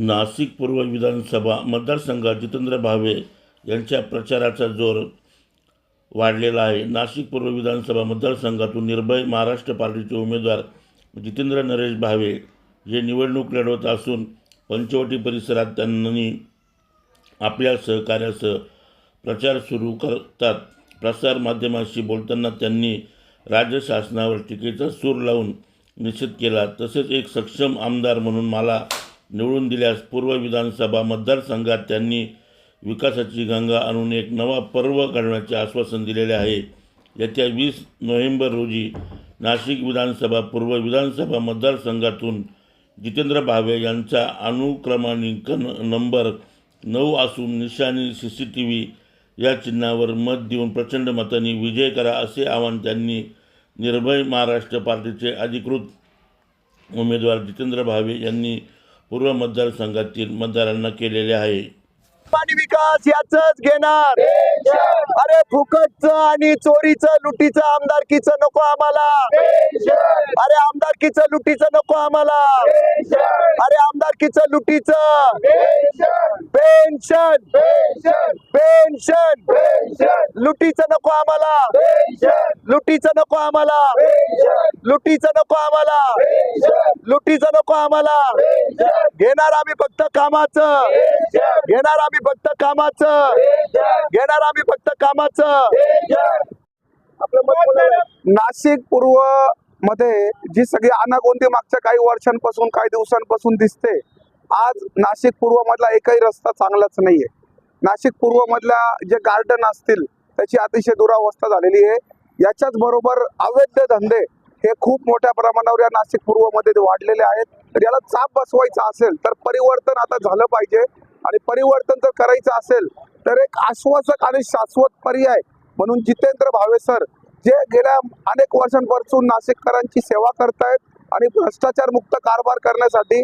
नाशिक पूर्व विधानसभा मतदारसंघात जितेंद्र भावे यांच्या प्रचाराचा जोर वाढलेला आहे. नाशिक पूर्व विधानसभा मतदारसंघातून निर्भय महाराष्ट्र पार्टीचे उमेदवार जितेंद्र नरेश भावे हे निवडणूक लढवत असून पंचवटी परिसरात त्यांनी आपल्या सहकार्यासह प्रचार सुरू करतात. प्रसारमाध्यमाशी बोलताना त्यांनी राज्य शासनावर टीकेचा सूर लावून निषेध केला. तसेच एक सक्षम आमदार म्हणून मला निवडून दिल्यास पूर्व विधानसभा मतदारसंघात त्यांनी विकासाची गंगा आणून एक नवा पर्व घडवण्याचे आश्वासन दिलेले आहे. येत्या वीस नोव्हेंबर रोजी नाशिक विधानसभा पूर्व विधानसभा मतदारसंघातून जितेंद्र भावे यांचा अनुक्रमांक नंबर नऊ असून निशाणी सी सी टी व्ही या चिन्हावर मत देऊन प्रचंड मतांनी विजय करा असे आवाहन त्यांनी निर्भय महाराष्ट्र पार्टीचे अधिकृत उमेदवार जितेंद्र भावे यांनी पूर्व मतदारसंघातील मतदारांना केलेले आहे. पाणी विकास याच घेणार. अरे फुकटचं आणि चोरीचं लुटीचं आमदारकीचं नको आम्हाला. अरे आमदारकीचं लुटीचं नको आम्हाला. अरे आमदारकीचं लुटीचं. पेन्शन पेन्शन लुटीचं नको आम्हाला. लुटीचं नको आम्हाला. लुटीचं नको आम्हाला. लुटीचं नको आम्हाला. घेणार आम्ही फक्त कामाचं. घेणार आम्ही फक्त कामाचं. घेणार आम्ही फक्त कामाचं. नाशिक पूर्व मध्ये जी सगळी अनागोंदी मागच्या काही वर्षांपासून काही दिवसांपासून दिसते आज नाशिक पूर्वमधला एकही रस्ता चांगलाच नाहीये. नाशिक पूर्वमधल्या जे गार्डन असतील त्याची अतिशय दुरावस्था झालेली आहे. याच्याच बरोबर अवैध धंदे हे खूप मोठ्या प्रमाणावर या नाशिक पूर्वमध्ये वाढलेले आहेत. तर याला चाप बसवायचा असेल तर परिवर्तन आता झालं पाहिजे. आणि परिवर्तन जर करायचं असेल तर एक आश्वासक आणि शाश्वत पर्याय म्हणून जितेंद्र भावे सर जे गेल्या अनेक वर्षांपासून नाशिककरांची सेवा करतायत आणि भ्रष्टाचार मुक्त कारभार करण्यासाठी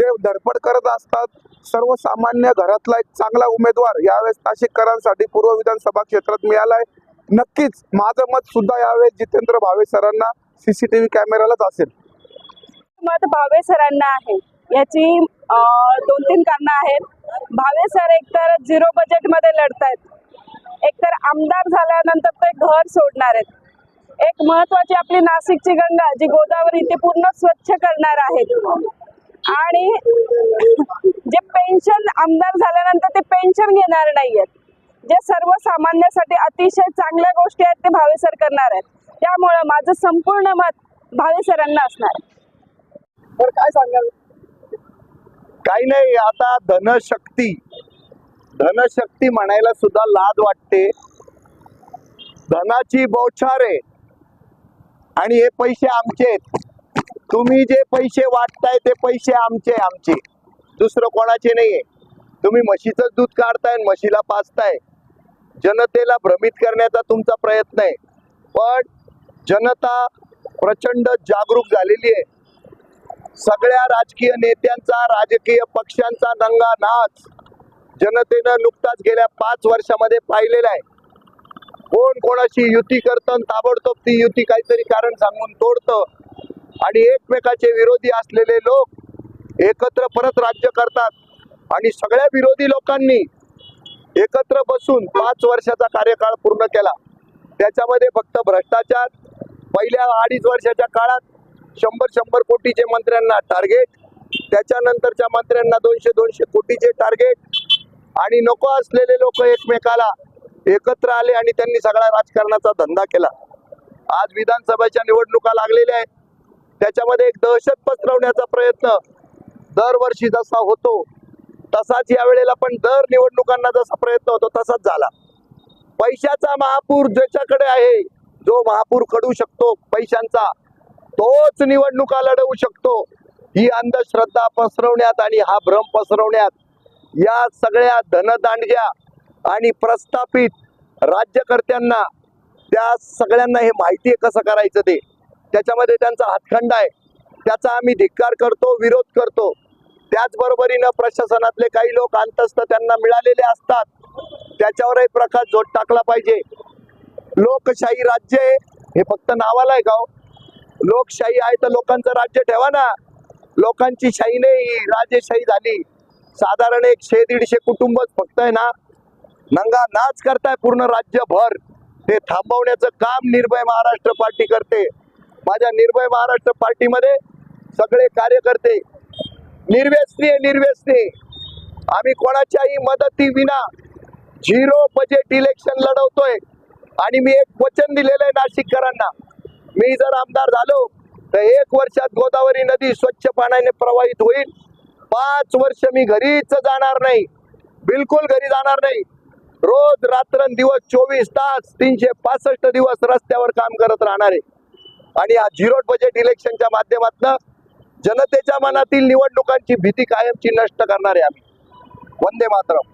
ते धडपड करत असतात सर्वसामान्य घरातला एक चांगला उमेदवार यावेळेस नाशिककरांसाठी पूर्व विधानसभा क्षेत्रात मिळालाय. नक्कीच माझं मत सुद्धा यावेळेस जितेंद्र भावे सरांना सीसीटीव्ही कॅमेरालाच असेल. मत भावे सरांना आहे. याची दोन तीन कारणं आहेत. भावे सर एकतर झिरो बजेटमध्ये लढत आहेत एकतर आमदार झाल्यानंतर ते घर सोडणार आहेत. एक महत्वाची आपली नाशिकची गंगा जी गोदावरी ती पूर्ण स्वच्छ करणार आहेत. आणि जे पेन्शन आमदार झाल्यानंतर ते पेन्शन घेणार नाहीयेत. जे सर्वसामान्यासाठी अतिशय चांगल्या गोष्टी आहेत ते भावे सर करणार आहेत. त्यामुळं माझं संपूर्ण मत भावे सरांना असणार आहे. तर काय सांगाल? काही नाही आता धनशक्ती धनशक्ती म्हणायला सुद्धा लाज वाटते. धनाची बौछार. आहे आणि हे पैसे आमचे तुम्ही जे पैसे वाटताय ते पैसे आमचे आमचे. दुसरं कोणाचे नाहीये. तुम्ही म्हशीचं दूध काढताय म्हशीला पाचताय जनतेला भ्रमित करण्याचा तुमचा प्रयत्न आहे. पण जनता प्रचंड जागरूक झालेली आहे. सगळ्या राजकीय नेत्यांचा राजकीय पक्षांचा दंगा नाच. जनतेनं नुकताच गेल्या पाच वर्षामध्ये पाहिलेला आहे. कोण कोणाशी युती करतं ताबडतोब ती युती काहीतरी कारण सांगून तोडतं. आणि एकमेकाचे विरोधी असलेले लोक एकत्र परत राज्य करतात. आणि सगळ्या विरोधी लोकांनी एकत्र बसून पाच वर्षाचा कार्यकाळ पूर्ण केला. त्याच्यामध्ये फक्त भ्रष्टाचार पहिल्या अडीच वर्षाच्या काळात शंभर शंभर कोटीचे मंत्र्यांना टार्गेट त्याच्यानंतरच्या मंत्र्यांना दोनशे दोनशे कोटीचे टार्गेट आणि नको असलेले लोक एकमेकाला एकत्र आले आणि त्यांनी सगळा राजकारणाचा धंदा केला. आज विधानसभेच्या निवडणुका लागलेल्या आहेत. त्याच्यामध्ये एक दहशत पसरवण्याचा प्रयत्न दरवर्षी जसा होतो तसाच या वेळेला पण दर निवडणुकांना जसा प्रयत्न होतो तसाच झाला. पैशाचा महापूर ज्याच्याकडे आहे जो महापूर कडू शकतो पैशांचा तोच निवडणुका लढवू शकतो. ही अंधश्रद्धा पसरवण्यात आणि हा भ्रम पसरवण्यात या सगळ्या धनदांडग्या आणि प्रस्थापित राज्यकर्त्यांना त्या सगळ्यांना हे माहिती आहे कसं करायचं ते. त्याच्यामध्ये त्यांचा हातखंड आहे. त्याचा आम्ही धिक्कार करतो विरोध करतो. त्याचबरोबरीनं प्रशासनातले काही लोक अंतस्थ त्यांना मिळालेले असतात. त्याच्यावरही प्रकाश जोड टाकला पाहिजे. लोकशाही राज्य हे फक्त नावाला आहे गाव. लोकशाही आहे तर लोकांचं राज्य ठेवा ना. लोकांची शाही नाही राजेशाही झाली. साधारण एक शे दीडशे कुटुंबच फक्त आहे ना नंगा नाच करताय पूर्ण राज्यभर. ते थांबवण्याचं काम निर्भय महाराष्ट्र पार्टी करते. माझ्या निर्भय महाराष्ट्र पार्टीमध्ये सगळे कार्यकर्ते निर्व्यसनीय आहे निर्व्यसनी. आम्ही कोणाच्याही मदती विना झिरो बजेट इलेक्शन लढवतोय आणि मी एक वचन दिलेलं आहे नाशिककरांना. मी जर आमदार झालो तर एक वर्षात गोदावरी नदी स्वच्छ पाण्याने प्रवाहित होईल. पाच वर्ष मी घरीच जाणार नाही. बिलकुल घरी जाणार नाही. रोज रात्रंदिवस चोवीस तास तीनशे पासष्ट दिवस रस्त्यावर काम करत राहणार. आहे आणि या झिरो बजेट इलेक्शनच्या माध्यमातून जनतेच्या मनातील निवडणुकांची भीती कायमची नष्ट करणार आहे आम्ही. वंदे मातरम.